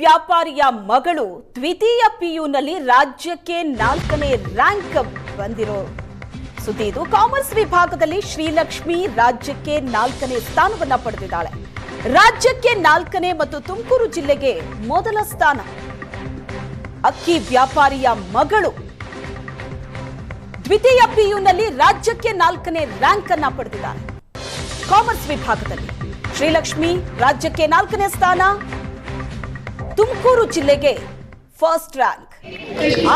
ವ್ಯಾಪಾರಿಯ ಮಗಳು ದ್ವಿತೀಯ ಪಿಯುನಲ್ಲಿ ರಾಜ್ಯಕ್ಕೆ ನಾಲ್ಕನೇ ರ್ಯಾಂಕ್ ಬಂದಿರೋ ಸುದ್ದಿ ಇದು. ಕಾಮರ್ಸ್ ವಿಭಾಗದಲ್ಲಿ ಶ್ರೀಲಕ್ಷ್ಮಿ ರಾಜ್ಯಕ್ಕೆ ನಾಲ್ಕನೇ ಸ್ಥಾನವನ್ನ ಪಡೆದಿದ್ದಾಳೆ. ರಾಜ್ಯಕ್ಕೆ ನಾಲ್ಕನೇ ಮತ್ತು ತುಮಕೂರು ಜಿಲ್ಲೆಗೆ ಮೊದಲ ಸ್ಥಾನ. ಅಕ್ಕಿ ವ್ಯಾಪಾರಿಯ ಮಗಳು ದ್ವಿತೀಯ ಪಿಯುನಲ್ಲಿ ರಾಜ್ಯಕ್ಕೆ ನಾಲ್ಕನೇ ರ್ಯಾಂಕ್ ಅನ್ನ ಪಡೆದಿದ್ದಾರೆ ಕಾಮರ್ಸ್ ವಿಭಾಗದಲ್ಲಿ ಶ್ರೀಲಕ್ಷ್ಮಿ ರಾಜ್ಯಕ್ಕೆ ನಾಲ್ಕನೇ ಸ್ಥಾನ ತುಮಕೂರು ಜಿಲ್ಲೆಗೆ ಫಸ್ಟ್ ರ್ಯಾಂಕ್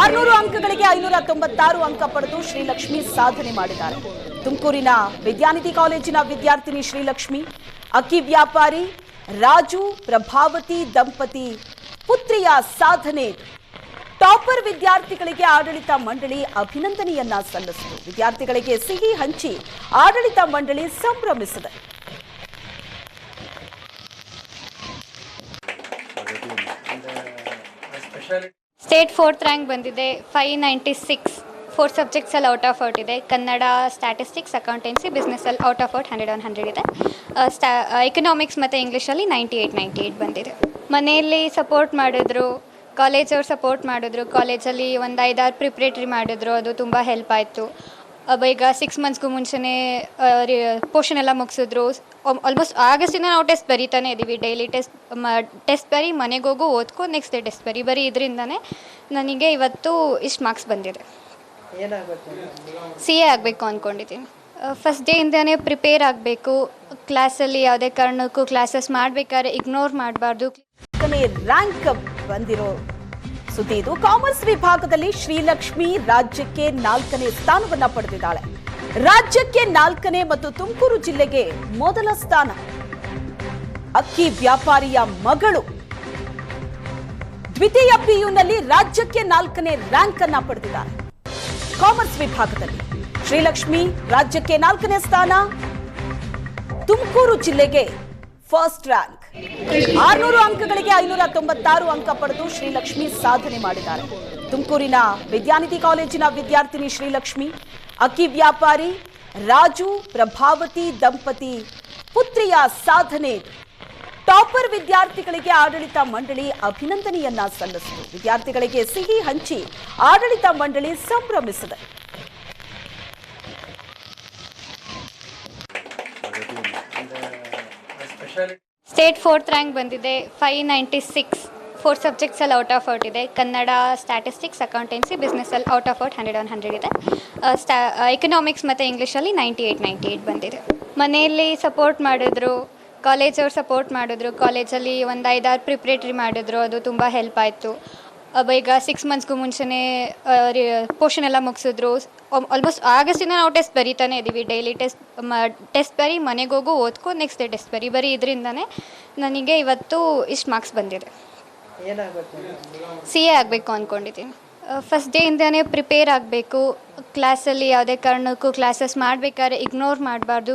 ಆರ್ನೂರು ಅಂಕಗಳಿಗೆ ಐನೂರ ತೊಂಬತ್ತಾರು ಅಂಕ ಪಡೆದು ಶ್ರೀಲಕ್ಷ್ಮಿ ಸಾಧನೆ ಮಾಡಿದ್ದಾರೆ. ತುಮಕೂರಿನ ವಿದ್ಯಾನಿಧಿ ಕಾಲೇಜಿನ ವಿದ್ಯಾರ್ಥಿನಿ ಶ್ರೀಲಕ್ಷ್ಮಿ, ಅಕ್ಕಿ ವ್ಯಾಪಾರಿ ರಾಜು ಪ್ರಭಾವತಿ ದಂಪತಿ ಪುತ್ರಿಯ ಸಾಧನೆ. ಟಾಪರ್ ವಿದ್ಯಾರ್ಥಿಗಳಿಗೆ ಆಡಳಿತ ಮಂಡಳಿ ಅಭಿನಂದನೆಯನ್ನ ಸಲ್ಲಿಸಿತು. ವಿದ್ಯಾರ್ಥಿಗಳಿಗೆ ಸಿಹಿ ಹಂಚಿ ಆಡಳಿತ ಮಂಡಳಿ ಸಂಭ್ರಮಿಸಿದೆ. ಸ್ಟೇಟ್ ಫೋರ್ತ್ ರ್ಯಾಂಕ್ ಬಂದಿದೆ ಫೈವ್ ನೈಂಟಿ ಸಿಕ್ಸ್ ಫೋರ್ ಸಬ್ಜೆಕ್ಟ್ಸಲ್ಲಿ ಔಟ್ ಆಫ್ ಔಟ್ ಇದೆ. Kannada statistics accountancy ಬಿಸ್ನೆಸ್ಸಲ್ಲಿ out of out hundred one hundred ಇದೆ. ಸ್ಟಾ ಎಕನಾಮಿಕ್ಸ್ ಮತ್ತು ಇಂಗ್ಲೀಷಲ್ಲಿ ನೈಂಟಿ ಏಯ್ಟ್ ನೈಂಟಿ ಏಯ್ಟ್ ಬಂದಿದೆ. ಮನೆಯಲ್ಲಿ ಸಪೋರ್ಟ್ ಮಾಡಿದ್ರು ಕಾಲೇಜವ್ರು ಸಪೋರ್ಟ್ ಮಾಡಿದ್ರು ಕಾಲೇಜಲ್ಲಿ ಒಂದು ಐದಾರು ಪ್ರಿಪ್ರೇಟ್ರಿ ಮಾಡಿದ್ರು, ಅದು ತುಂಬ ಹೆಲ್ಪ್ ಆಯಿತು. ಈಗ ಸಿಕ್ಸ್ ಮಂತ್ಸ್ಗೂ ಮುಂಚೆನೇ ಪೋರ್ಷನ್ ಎಲ್ಲ ಮುಗಿಸಿದ್ರು. ಆಲ್ಮೋಸ್ಟ್ ಆಗಸ್ಟಿಂದ ನಾವು ಟೆಸ್ಟ್ ಬರೀತಾನೆ ಇದ್ದೀವಿ ಡೈಲಿ ಟೆಸ್ಟ್ ಟೆಸ್ಟ್ ಬರಿ ಮನೆಗೆ ಹೋಗು ಓದ್ಕೊ ನೆಕ್ಸ್ಟ್ ಡೇ ಟೆಸ್ಟ್ ಬರಿ. ಬರೀ ಇದರಿಂದನೇ ನನಗೆ ಇವತ್ತು ಇಷ್ಟು ಮಾರ್ಕ್ಸ್ ಬಂದಿದೆ. ಸಿ ಎ ಆಗಬೇಕು ಅಂದ್ಕೊಂಡಿದ್ದೀನಿ ಫಸ್ಟ್ ಡೇ ಡೇಯಿಂದನೇ ಪ್ರಿಪೇರ್ ಆಗಬೇಕು. ಕ್ಲಾಸಲ್ಲಿ ಯಾವುದೇ ಕಾರಣಕ್ಕೂ ಕ್ಲಾಸಸ್ ಮಾಡಬೇಕಾದ್ರೆ ಇಗ್ನೋರ್ ಮಾಡಬಾರ್ದು. ರ್ಯಾಂಕ್ ಬಂದಿರೋ ಸುದ್ದಿ ಇದು. ಕಾಮರ್ಸ್ ವಿಭಾಗದಲ್ಲಿ ಶ್ರೀಲಕ್ಷ್ಮಿ ರಾಜ್ಯಕ್ಕೆ ನಾಲ್ಕನೇ ಸ್ಥಾನವನ್ನ ಪಡೆದಿದ್ದಾಳೆ. ರಾಜ್ಯಕ್ಕೆ ನಾಲ್ಕನೇ ಮತ್ತು ತುಮಕೂರು ಜಿಲ್ಲೆಗೆ ಮೊದಲ ಸ್ಥಾನ. ಅಕ್ಕಿ ವ್ಯಾಪಾರಿಯ ಮಗಳು. ದ್ವಿತೀಯ ಪಿಯುನಲ್ಲಿ ರಾಜ್ಯಕ್ಕೆ ನಾಲ್ಕನೇ ರ್ಯಾಂಕ್ ಅನ್ನ ಪಡೆದಿದ್ದಾರೆ ಕಾಮರ್ಸ್ ವಿಭಾಗದಲ್ಲಿ ಶ್ರೀಲಕ್ಷ್ಮಿ ರಾಜ್ಯಕ್ಕೆ ನಾಲ್ಕನೇ ಸ್ಥಾನ. ತುಮಕೂರು ಜಿಲ್ಲೆಗೆ ಫಸ್ಟ್ ರ್ಯಾಂಕ್. ಆರ್ನೂರು ಅಂಕಗಳಿಗೆ ಐನೂರ ತೊಂಬತ್ತಾರು ಅಂಕ ಪಡೆದು ಶ್ರೀಲಕ್ಷ್ಮಿ ಸಾಧನೆ ಮಾಡಿದ್ದಾರೆ. ತುಮಕೂರಿನ ವಿದ್ಯಾನಿಧಿ ಕಾಲೇಜಿನ ವಿದ್ಯಾರ್ಥಿನಿ ಶ್ರೀಲಕ್ಷ್ಮಿ, ಅಕ್ಕಿ ವ್ಯಾಪಾರಿ ರಾಜು ಪ್ರಭಾವತಿ ದಂಪತಿ ಪುತ್ರಿಯ ಸಾಧನೆ. ಟಾಪರ್ ವಿದ್ಯಾರ್ಥಿಗಳಿಗೆ ಆಡಳಿತ ಮಂಡಳಿ ಅಭಿನಂದನೆಯನ್ನ ಸಲ್ಲಿಸಿತು ವಿದ್ಯಾರ್ಥಿಗಳಿಗೆ ಸಿಹಿ ಹಂಚಿ ಆಡಳಿತ ಮಂಡಳಿ ಸಂಭ್ರಮಿಸಿದೆ. ಸ್ಟೇಟ್ ಫೋರ್ತ್ ರ್ಯಾಂಕ್ ಬಂದಿದೆ ಫೈವ್ ನೈಂಟಿ ಸಿಕ್ಸ್ ಫೋರ್ ಸಬ್ಜೆಕ್ಟ್ಸಲ್ಲಿ ಔಟ್ ಆಫ್ ಔಟ್ ಇದೆ. Kannada statistics accountancy ಬಿಸ್ನೆಸ್ಸಲ್ಲಿ out of out hundred one hundred ಇದೆ. ಸ್ಟಾ ಎಕನಾಮಿಕ್ಸ್ ಮತ್ತು ಇಂಗ್ಲೀಷಲ್ಲಿ ನೈಂಟಿ ಏಯ್ಟ್ ನೈಂಟಿ ಏಯ್ಟ್ ಬಂದಿದೆ. ಮನೆಯಲ್ಲಿ ಸಪೋರ್ಟ್ ಮಾಡಿದ್ರು ಕಾಲೇಜವ್ರು ಸಪೋರ್ಟ್ ಮಾಡಿದ್ರು ಕಾಲೇಜಲ್ಲಿ ಒಂದು ಐದಾರು ಪ್ರಿಪ್ರೇಟ್ರಿ ಮಾಡಿದ್ರು, ಅದು ತುಂಬ ಹೆಲ್ಪ್ ಆಯಿತು. ಈಗ ಸಿಕ್ಸ್ ಮಂತ್ಸ್ಗೂ ಮುಂಚೆನೇ ಪೋರ್ಷನ್ ಎಲ್ಲ ಮುಗಿಸಿದ್ರು. ಆಲ್ಮೋಸ್ಟ್ ಆಗಸ್ಟಿಂದ ನಾವು ಟೆಸ್ಟ್ ಬರೀತಾನೆ ಇದ್ದೀವಿ ಡೈಲಿ ಟೆಸ್ಟ್ ಟೆಸ್ಟ್ ಬರಿ ಮನೆಗೆ ಹೋಗು, ಓದ್ಕೊ ನೆಕ್ಸ್ಟ್ ಡೇ ಟೆಸ್ಟ್ ಬರಿ, ಬರೀ ಇದರಿಂದನೇ ನನಗೆ ಇವತ್ತು ಇಷ್ಟು ಮಾರ್ಕ್ಸ್ ಬಂದಿದೆ. ಸಿ ಎ ಆಗಬೇಕು ಅಂದ್ಕೊಂಡಿದ್ದೀನಿ ಫಸ್ಟ್ ಡೇಯಿಂದನೇ ಪ್ರಿಪೇರ್ ಆಗಬೇಕು. ಕ್ಲಾಸಲ್ಲಿ ಯಾವುದೇ ಕಾರಣಕ್ಕೂ ಕ್ಲಾಸಸ್ ಮಾಡಬೇಕಾದ್ರೆ ಇಗ್ನೋರ್ ಮಾಡಬಾರ್ದು.